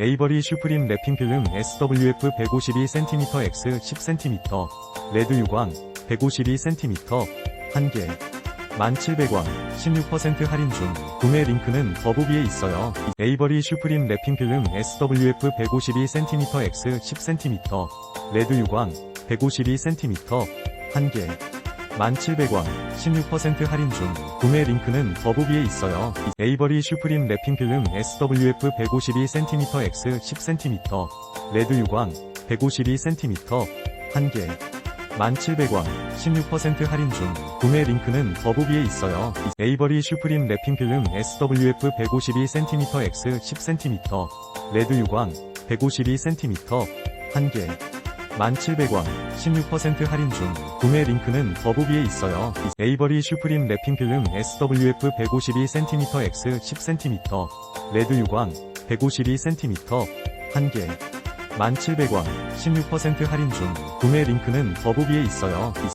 에이버리 슈프림 랩핑 필름 SWF 152cm X 10cm 레드 유광 152cm 1개 1700원 16% 할인 중 구매 링크는 더보기에 있어요. 에이버리 슈프림 랩핑 필름 SWF 152cm X 10cm 레드 유광 152cm 1개 1700원 16% 할인 중 구매 링크는 더보기에 있어요. 에이버리 슈프림 랩핑 필름 SWF 152cm X 10cm 레드 유광 152cm 1개 1700원 16% 할인 중 구매 링크는 더보기에 있어요. 에이버리 슈프림 랩핑 필름 SWF 152cm X 10cm 레드 유광 152cm 1개 1700원 16% 할인 중 구매 링크는 더보기에 있어요. 에이버리 슈프림 랩핑 필름 SWF 152cm X 10cm 레드 유광 152cm 1개 1700원 16% 할인 중 구매 링크는 더보기에 있어요.